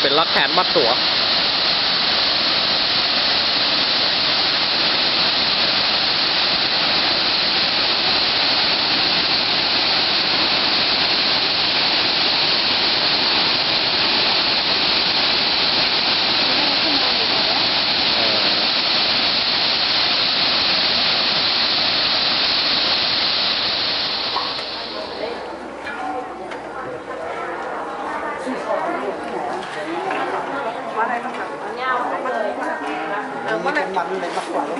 เป็นรักแทนมัดตัว嗯。 ก้วเลยแล้วก็เลยมันเลยมากกว่าแล้ว